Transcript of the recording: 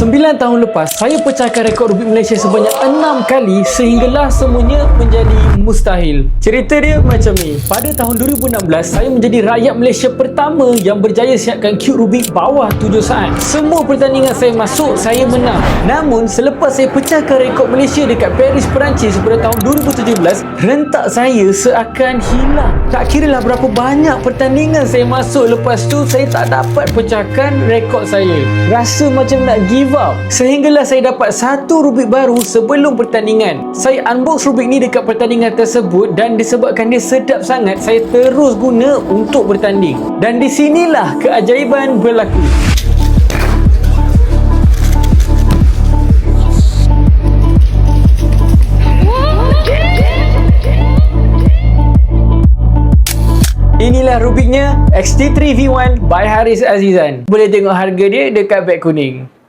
9 tahun lepas, saya pecahkan rekod Rubik Malaysia sebanyak 6 kali sehinggalah semuanya menjadi mustahil. Cerita dia macam ni. Pada tahun 2016, saya menjadi rakyat Malaysia pertama yang berjaya siapkan cube Rubik bawah 7 saat. Semua pertandingan saya masuk, saya menang. Namun, selepas saya pecahkan rekod Malaysia dekat Paris, Perancis pada tahun 2017, rentak saya seakan hilang. Tak kira lah berapa banyak pertandingan saya masuk lepas tu, saya tak dapat pecahkan rekod saya. Rasa macam nak give up. Sehinggalah saya dapat satu Rubik baru sebelum pertandingan. Saya unbox Rubik ni dekat pertandingan tersebut dan disebabkan dia sedap sangat, saya terus guna untuk bertanding. Dan di sinilah keajaiban berlaku. Inilah Rubiknya XT3 V1 by Haris Azizan. Boleh tengok harga dia dekat beg kuning.